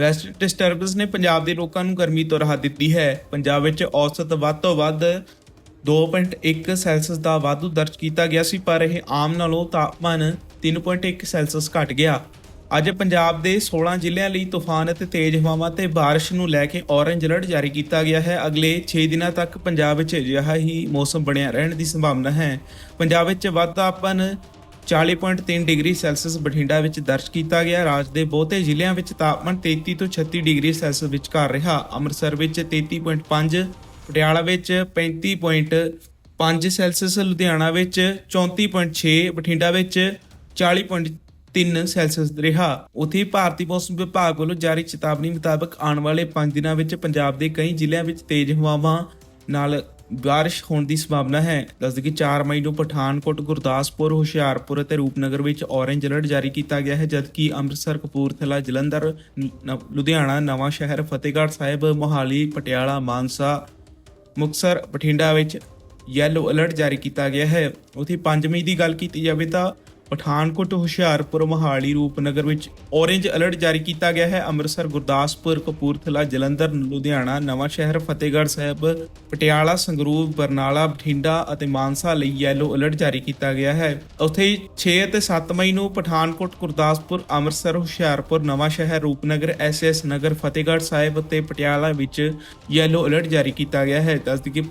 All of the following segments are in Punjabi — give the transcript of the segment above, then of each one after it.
ਵੈਸਟ ਡਿਸਟਰਬੈਂਸ ਨੇ ਪੰਜਾਬ ਦੇ ਲੋਕਾਂ ਨੂੰ ਗਰਮੀ ਤੋਂ ਰਾਹਤ ਦਿੱਤੀ ਹੈ। ਪੰਜਾਬ ਵਿੱਚ ਔਸਤ ਵੱਧ ਤੋਂ ਵੱਧ 2.1 ਸੈਲਸੀਅਸ ਦਾ ਵਾਧੂ ਦਰਜ ਕੀਤਾ ਗਿਆ ਸੀ, ਪਰ ਇਹ ਆਮ ਨਾਲੋਂ ਤਾਪਮਾਨ 3.1 ਸੈਲਸੀਅਸ ਘਟ ਗਿਆ। ਅੱਜ ਪੰਜਾਬ ਦੇ 16 ਜ਼ਿਲ੍ਹਿਆਂ ਲਈ ਤੂਫਾਨ ਅਤੇ ਤੇਜ਼ ਹਵਾਵਾਂ ਤੇ ਬਾਰਿਸ਼ ਨੂੰ ਲੈ ਕੇ ਔਰੇਂਜ ਅਲਰਟ ਜਾਰੀ ਕੀਤਾ ਗਿਆ ਹੈ। ਅਗਲੇ 6 ਦਿਨਾਂ ਤੱਕ ਪੰਜਾਬ ਵਿੱਚ ਅਜਿਹਾ ਹੀ ਮੌਸਮ ਬਣਿਆ ਰਹਿਣ ਦੀ ਸੰਭਾਵਨਾ ਹੈ। ਪੰਜਾਬ ਵਿੱਚ ਵੱਧ ਤਾਪਮਾਨ 40.3 ਡਿਗਰੀ ਸੈਲਸੀਅਸ ਬਠਿੰਡਾ ਵਿੱਚ ਦਰਜ ਕੀਤਾ ਗਿਆ। ਰਾਜ ਦੇ ਬਹੁਤੇ ਜ਼ਿਲ੍ਹਿਆਂ ਵਿੱਚ ਤਾਪਮਾਨ 33 ਤੋਂ 36 ਡਿਗਰੀ ਸੈਲਸੀਅਸ ਵਿਚਕਾਰ ਰਿਹਾ। ਅੰਮ੍ਰਿਤਸਰ ਵਿੱਚ 33.5 ਪਟਿਆਲਾ ਵਿੱਚ 35.5 ਸੈਲਸੀਅਸ, ਲੁਧਿਆਣਾ ਵਿੱਚ 34.6 ਬਠਿੰਡਾ ਵਿੱਚ 40.3 ਸੈਲਸੀਅਸ ਰਿਹਾ। ਉਥੇ ਭਾਰਤੀ ਮੌਸਮ ਵਿਭਾਗ ਵੱਲੋਂ ਜਾਰੀ ਚੇਤਾਵਨੀ ਮੁਤਾਬਕ ਆਉਣ ਵਾਲੇ 5 ਦਿਨਾਂ ਵਿੱਚ ਪੰਜਾਬ ਦੇ ਕਈ ਜ਼ਿਲ੍ਹਿਆਂ ਵਿੱਚ ਤੇਜ਼ ਹਵਾਵਾਂ ਨਾਲ ਬਾਰਿਸ਼ ਹੋਣ ਦੀ ਸੰਭਾਵਨਾ ਹੈ। ਦੱਸਦੇ ਕਿ 4 ਮਈ ਨੂੰ ਪਠਾਨਕੋਟ, ਗੁਰਦਾਸਪੁਰ, ਹੁਸ਼ਿਆਰਪੁਰ ਅਤੇ ਰੂਪਨਗਰ ਵਿੱਚ ਔਰੇਂਜ ਅਲਰਟ ਜਾਰੀ ਕੀਤਾ ਗਿਆ ਹੈ, ਜਦਕਿ ਅੰਮ੍ਰਿਤਸਰ, ਕਪੂਰਥਲਾ, ਜਲੰਧਰ, ਨ- ਲੁਧਿਆਣਾ, ਨਵਾਂ ਸ਼ਹਿਰ, ਫਤਿਹਗੜ੍ਹ ਸਾਹਿਬ, ਮੋਹਾਲੀ, ਪਟਿਆਲਾ, ਮਾਨਸਾ ਮੁਕਸਰ ਬਠਿੰਡਾ ਵਿੱਚ ਯੈਲੋ ਅਲਰਟ ਜਾਰੀ ਕੀਤਾ ਗਿਆ ਹੈ। ਉਥੇ 5 ਮਈ ਦੀ ਗੱਲ ਕੀਤੀ ਜਾਵੇ ਤਾਂ ਪਠਾਨਕੋਟ, ਹੁਸ਼ਿਆਰਪੁਰ, ਮੋਹਾਲੀ, ਰੂਪਨਗਰ ਵਿੱਚ ਔਰੇਂਜ ਅਲਰਟ ਜਾਰੀ ਕੀਤਾ ਗਿਆ ਹੈ। ਅੰਮ੍ਰਿਤਸਰ, ਗੁਰਦਾਸਪੁਰ, ਕਪੂਰਥਲਾ, ਜਲੰਧਰ, ਲੁਧਿਆਣਾ, ਨਵਾਂ ਸ਼ਹਿਰ, ਫਤਿਹਗੜ੍ਹ ਸਾਹਿਬ, ਪਟਿਆਲਾ, ਸੰਗਰੂਰ, ਬਰਨਾਲਾ, ਬਠਿੰਡਾ ਅਤੇ ਮਾਨਸਾ ਲਈ ਯੈਲੋ ਅਲਰਟ ਜਾਰੀ ਕੀਤਾ ਗਿਆ ਹੈ। ਉੱਥੇ ਹੀ 6 ਅਤੇ 7 ਮਈ ਨੂੰ ਪਠਾਨਕੋਟ, ਗੁਰਦਾਸਪੁਰ, ਅੰਮ੍ਰਿਤਸਰ, ਹੁਸ਼ਿਆਰਪੁਰ, ਨਵਾਂ ਸ਼ਹਿਰ, ਰੂਪਨਗਰ ਐਸਐਸ ਨਗਰ, ਫਤਿਹਗੜ੍ਹ ਸਾਹਿਬ ਅਤੇ ਪਟਿਆਲਾ ਵਿੱਚ ਯੈਲੋ ਅਲਰਟ ਜਾਰੀ ਕੀਤਾ ਗਿਆ ਹੈ। ਦੱਸਦੀ ਕਿ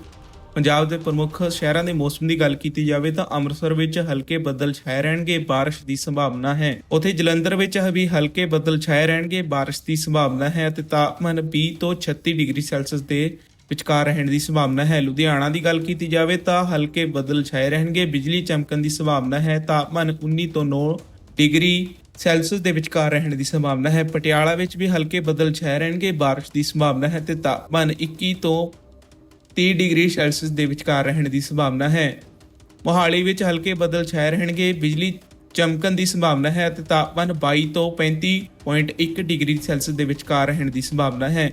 ਪੰਜਾਬ ਦੇ ਪ੍ਰਮੁੱਖ ਸ਼ਹਿਰਾਂ ਦੇ ਮੌਸਮ ਦੀ ਗੱਲ ਕੀਤੀ ਜਾਵੇ ਤਾਂ ਅੰਮ੍ਰਿਤਸਰ ਵਿੱਚ ਹਲਕੇ ਬੱਦਲ ਛਾਏ ਰਹਿਣਗੇ, ਬਾਰਿਸ਼ ਦੀ ਸੰਭਾਵਨਾ ਹੈ। ਉੱਥੇ ਜਲੰਧਰ ਵਿੱਚ ਵੀ ਹਲਕੇ ਬੱਦਲ ਛਾਏ ਰਹਿਣਗੇ, ਬਾਰਿਸ਼ ਦੀ ਸੰਭਾਵਨਾ ਹੈ ਅਤੇ ਤਾਪਮਾਨ 20 ਤੋਂ 36 ਡਿਗਰੀ ਸੈਲਸੀਅਸ ਦੇ ਵਿਚਕਾਰ ਰਹਿਣ ਦੀ ਸੰਭਾਵਨਾ ਹੈ। ਲੁਧਿਆਣਾ ਦੀ ਗੱਲ ਕੀਤੀ ਜਾਵੇ ਤਾਂ ਹਲਕੇ ਬੱਦਲ ਛਾਏ ਰਹਿਣਗੇ, ਬਿਜਲੀ ਚਮਕਣ ਦੀ ਸੰਭਾਵਨਾ ਹੈ, ਤਾਪਮਾਨ 19 ਤੋਂ 9 ਡਿਗਰੀ ਸੈਲਸੀਅਸ ਦੇ ਵਿਚਕਾਰ ਰਹਿਣ ਦੀ ਸੰਭਾਵਨਾ ਹੈ। ਪਟਿਆਲਾ ਵਿੱਚ ਵੀ ਹਲਕੇ ਬੱਦਲ ਛਾਏ ਰਹਿਣਗੇ, ਬਾਰਿਸ਼ ਦੀ ਸੰਭਾਵਨਾ ਹੈ ਤੇ ਤਾਪਮਾਨ 21 ਤੋਂ 30 ਡਿਗਰੀ ਸੈਲਸੀਅਸ ਦੇ ਵਿਚਕਾਰ ਰਹਿਣ ਦੀ ਸੰਭਾਵਨਾ ਹੈ। ਮੋਹਾਲੀ ਵਿੱਚ ਹਲਕੇ ਬੱਦਲ ਛਾਏ ਰਹਿਣਗੇ। ਬਿਜਲੀ ਚਮਕਣ ਦੀ ਸੰਭਾਵਨਾ ਹੈ ਅਤੇ ਤਾਪਮਾਨ 22 ਤੋਂ 35.1 ਡਿਗਰੀ ਸੈਲਸੀਅਸ ਦੇ ਵਿਚਕਾਰ ਰਹਿਣ ਦੀ ਸੰਭਾਵਨਾ ਹੈ।